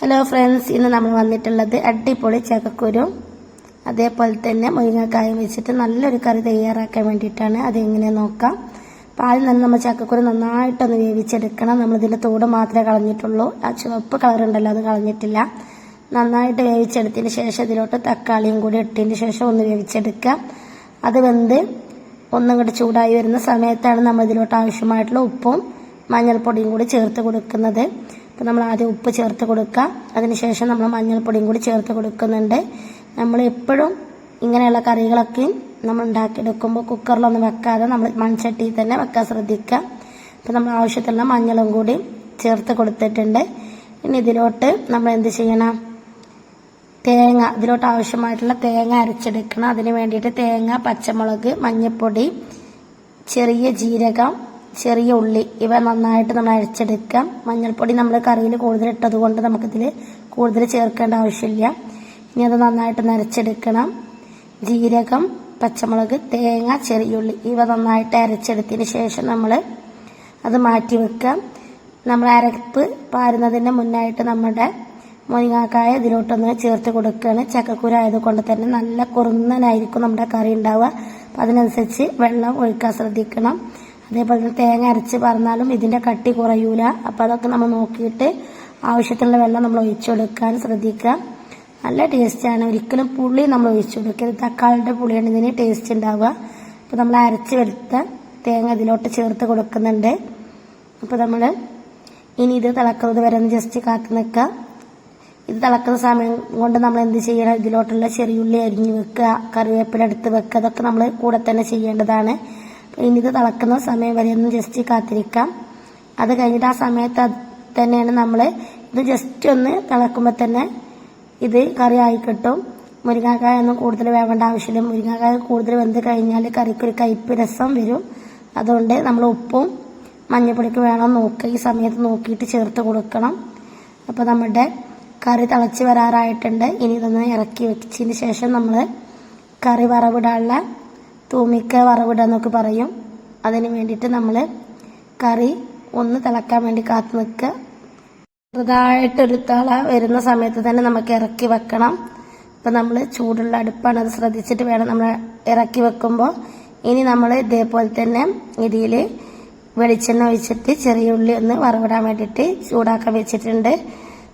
Hello friends ഇന്ന് നമ്മൾ വന്നിട്ടുള്ളത് അടിപൊളി ചക്കക്കുരു അതേപോലെ തന്നെ മുരിങ്ങക്കായും വെച്ചിട്ട് നല്ലൊരു കറി തയ്യാറാക്കാൻ വേണ്ടിയിട്ടാണ് അതെങ്ങനെ നോക്കാം. അപ്പോൾ ആദ്യം തന്നെ നമ്മൾ ചക്കക്കുരു നന്നായിട്ടൊന്ന് വേവിച്ചെടുക്കണം. നമ്മളിതിന്റെ തോട് മാത്രമേ കളഞ്ഞിട്ടുള്ളൂ. ആ ചുവപ്പ് കളറുണ്ടല്ലോ അത് കളഞ്ഞിട്ടില്ല. നന്നായിട്ട് വേവിച്ചെടുത്തതിന് ശേഷം ഇതിലോട്ട് തക്കാളിയും കൂടി ഇട്ടതിന് ശേഷം ഒന്ന് വേവിച്ചെടുക്കാം അത് വെന്ത് ഒന്നും കൂടി ചൂടായി വരുന്ന സമയത്താണ് നമ്മൾ ഇതിലോട്ട് ആവശ്യമായിട്ടുള്ള ഉപ്പും മഞ്ഞൾപ്പൊടിയും കൂടി ചേർത്ത് കൊടുക്കുന്നത്. അപ്പോൾ നമ്മൾ ആദ്യം ഉപ്പ് ചേർത്ത് കൊടുക്കുക. അതിനുശേഷം നമ്മൾ മഞ്ഞൾപ്പൊടിയും കൂടി ചേർത്ത് കൊടുക്കുന്നുണ്ട്. നമ്മൾ എപ്പോഴും ഇങ്ങനെയുള്ള കറികളൊക്കെ നമ്മൾ ഉണ്ടാക്കിയെടുക്കുമ്പോൾ കുക്കറിലൊന്നും വെക്കാതെ നമ്മൾ മൺചട്ടിയിൽ തന്നെ വെക്കാൻ ശ്രദ്ധിക്കുക. അപ്പോൾ നമ്മൾ ആവശ്യത്തിലുള്ള മഞ്ഞളും കൂടി ചേർത്ത് കൊടുത്തിട്ടുണ്ട്. ഇനി ഇതിലോട്ട് നമ്മൾ എന്ത് ചെയ്യണം? തേങ്ങ ഇതിലോട്ട് ആവശ്യമായിട്ടുള്ള തേങ്ങ അരച്ചെടുക്കണം. അതിന് വേണ്ടിയിട്ട് തേങ്ങ പച്ചമുളക് മഞ്ഞൾപ്പൊടി ചെറിയ ജീരകം ചെറിയ ഉള്ളി ഇവ നന്നായിട്ട് നമ്മൾ അരച്ചെടുക്കാം. മഞ്ഞൾപ്പൊടി നമ്മൾ കറിയിൽ കൂടുതൽ ഇട്ടത് കൊണ്ട് നമുക്കിതിൽ കൂടുതൽ ചേർക്കേണ്ട ആവശ്യമില്ല. ഇനി അത് നന്നായിട്ട് നരച്ചെടുക്കണം ജീരകം പച്ചമുളക് തേങ്ങ ചെറിയുള്ളി ഇവ നന്നായിട്ട് അരച്ചെടുത്തതിന് ശേഷം നമ്മൾ അത് മാറ്റി വെക്കാം നമ്മൾ അരപ്പ് പാരുന്നതിന് മുന്നായിട്ട് നമ്മുടെ മുരിങ്ങാക്കായ ഇതിലോട്ടൊന്ന് ചേർത്ത് കൊടുക്കുകയാണ്. ചക്കക്കൂര ആയതുകൊണ്ട് തന്നെ നല്ല കുറുന്നനായിരിക്കും നമ്മുടെ കറി ഉണ്ടാവുക. അപ്പം അതിനനുസരിച്ച് വെള്ളം ഒഴിക്കാൻ ശ്രദ്ധിക്കണം. അതേപോലെ തന്നെ തേങ്ങ അരച്ച് പറഞ്ഞാലും ഇതിന്റെ കട്ടി കുറയൂല. അപ്പോൾ അതൊക്കെ നമ്മൾ നോക്കിയിട്ട് ആവശ്യത്തിനുള്ള വെള്ളം നമ്മൾ ഒഴിച്ചു കൊടുക്കാൻ ശ്രദ്ധിക്കുക. നല്ല ടേസ്റ്റാണ് ഒരിക്കലും പുളി നമ്മൾ ഒഴിച്ചു കൊടുക്കരുത്. തക്കാളിന്റെ പുളിയാണ് ഇതിന് ടേസ്റ്റ് ഉണ്ടാവുക. അപ്പോൾ നമ്മൾ അരച്ച് വരുത്ത തേങ്ങ ഇതിലോട്ട് ചേർത്ത് കൊടുക്കുന്നുണ്ട്. അപ്പോൾ നമ്മൾ ഇനി ഇത് തിളക്കുന്നത് വരെ ഒന്ന് ജസ്റ്റ് കാത്തു നിൽക്കുക. ഇത് തിളക്കുന്ന സമയം കൊണ്ട് നമ്മൾ എന്ത് ചെയ്യണം? ഇതിലോട്ടുള്ള ചെറിയുള്ളി അരിഞ്ഞു വെക്കുക. കറിവേപ്പില എടുത്ത് വെക്കുക. അതൊക്കെ നമ്മൾ കൂടെ തന്നെ ചെയ്യേണ്ടതാണ്. ഇത് തിളക്കുന്ന സമയം വരെ ഒന്ന് ജസ്റ്റ് കാത്തിരിക്കാം. അത് കഴിഞ്ഞിട്ട് ആ സമയത്ത് തന്നെയാണ് നമ്മൾ ഇത് ജസ്റ്റ് ഒന്ന് തിളക്കുമ്പോൾ തന്നെ ഇത് കറി ആയി കിട്ടും. മുരിങ്ങാക്കായ ഒന്നും കൂടുതൽ വേവേണ്ട ആവശ്യമില്ല. മുരിങ്ങാക്കായ കൂടുതൽ വെന്ത് കഴിഞ്ഞാൽ കറിക്കൊരു കയ്പ്പ് രസം വരും. അതുകൊണ്ട് നമ്മൾ ഉപ്പും മഞ്ഞപ്പൊടിക്ക് വേണം നോക്കുക ഈ സമയത്ത് നോക്കിയിട്ട് ചേർത്ത് കൊടുക്കണം. അപ്പോൾ നമ്മുടെ കറി തിളച്ച് വരാറായിട്ടുണ്ട്. ഇനി ഇതൊന്ന് ഇറക്കി വെച്ചതിന് ശേഷം നമ്മൾ കറി വറവിടാനുള്ള തൂമിക്ക വറവിടാന്നൊക്കെ പറയും. അതിന് വേണ്ടിയിട്ട് നമ്മൾ കറി ഒന്ന് തിളക്കാൻ വേണ്ടി കാത്തു നിൽക്കുക. ചെറുതായിട്ടൊരു തള വരുന്ന സമയത്ത് തന്നെ നമുക്ക് ഇറക്കി വെക്കണം. അപ്പം നമ്മൾ ചൂടുള്ള അടുപ്പാണ് അത് ശ്രദ്ധിച്ചിട്ട് വേണം നമ്മൾ ഇറക്കി വെക്കുമ്പോൾ. ഇനി നമ്മൾ ഇതേപോലെ തന്നെ ഇതിൽ വെളിച്ചെണ്ണ ഒഴിച്ചിട്ട് ചെറിയ ഉള്ളി ഒന്ന് വറവിടാൻ വേണ്ടിയിട്ട് ചൂടാക്കാൻ വെച്ചിട്ടുണ്ട്.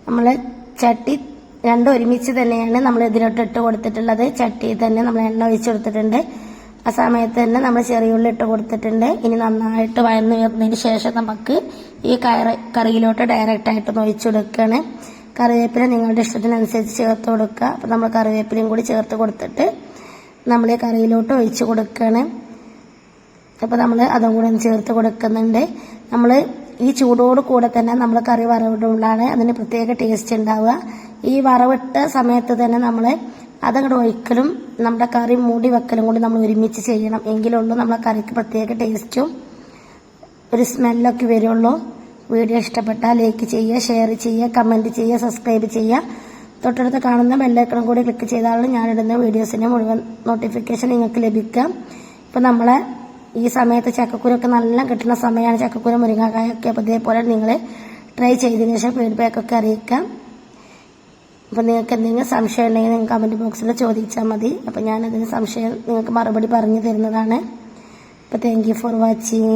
നമ്മൾ ചട്ടി രണ്ടും ഒരുമിച്ച് തന്നെയാണ് നമ്മൾ ഇതിലോട്ട് ഇട്ട് കൊടുത്തിട്ടുള്ളത്. ചട്ടിയിൽ തന്നെ നമ്മൾ എണ്ണ ഒഴിച്ച് കൊടുത്തിട്ടുണ്ട്. ആ സമയത്ത് തന്നെ നമ്മൾ ചെറിയ ഉള്ളി ഇട്ട് കൊടുത്തിട്ടുണ്ട്. ഇനി നന്നായിട്ട് വയന്ന് വരുന്നതിന് ശേഷം നമുക്ക് ഈ കറി കറിയിലോട്ട് ഡയറക്റ്റ് ആയിട്ട് നൊയിച്ചു കൊടുക്കുകയാണ് കറിവേപ്പില നിങ്ങളുടെ ഇഷ്ടത്തിനനുസരിച്ച് ചേർത്ത് കൊടുക്കുക. അപ്പം നമ്മൾ കറിവേപ്പിലയും കൂടി ചേർത്ത് കൊടുത്തിട്ട് നമ്മൾ ഈ കറിയിലോട്ട് ഒഴിച്ച് കൊടുക്കുകയാണ് അപ്പോൾ നമ്മൾ അതും കൂടി ചേർത്ത് കൊടുക്കുന്നുണ്ട്. നമ്മൾ ഈ ചൂടോട് കൂടെ തന്നെ നമ്മൾ കറി വറവിടുമ്പോഴാണ് അതിന് പ്രത്യേക ടേസ്റ്റ് ഉണ്ടാവുക. ഈ വറവിട്ട സമയത്ത് തന്നെ നമ്മൾ അതങ്ങോട്ട് ഒഴിക്കലും നമ്മുടെ കറി മൂടി വെക്കലും കൊണ്ട് നമ്മൾ ഒരുമിച്ച് ചെയ്യണം. എങ്കിലുള്ളൂ നമ്മളെ കറിക്ക് പ്രത്യേക ടേസ്റ്റും ഒരു സ്മെല്ലൊക്കെ വരുള്ളൂ. വീഡിയോ ഇഷ്ടപ്പെട്ടാൽ ലൈക്ക് ചെയ്യുക ഷെയർ ചെയ്യുക കമന്റ് ചെയ്യുക സബ്സ്ക്രൈബ് ചെയ്യുക. തൊട്ടടുത്ത് കാണുന്ന ബെല്ലൈക്കണം കൂടി ക്ലിക്ക് ചെയ്താലാണ് ഞാനിടുന്ന വീഡിയോസിന്റെ മുഴുവൻ നോട്ടിഫിക്കേഷൻ നിങ്ങൾക്ക് ലഭിക്കാം. ഇപ്പം നമ്മളെ ഈ സമയത്ത് ചക്കക്കുരൊക്കെ നല്ല കിട്ടുന്ന സമയമാണ്. ചക്കക്കുര മുരിങ്ങാക്കായൊക്കെ അപ്പോൾ ഇതേപോലെ നിങ്ങൾ ട്രൈ ചെയ്തതിന് ശേഷം ഫീഡ്ബാക്കൊക്കെ അറിയിക്കാം. അപ്പോൾ നിങ്ങൾക്ക് എന്തെങ്കിലും സംശയം ഉണ്ടെങ്കിൽ നിങ്ങൾക്ക് കമന്റ് ബോക്സിൽ ചോദിച്ചാൽ മതി. അപ്പോൾ ഞാനതിന് സംശയം നിങ്ങൾക്ക് മറുപടി പറഞ്ഞു തരുന്നതാണ്. അപ്പോൾ താങ്ക് യു ഫോർ വാച്ചിങ്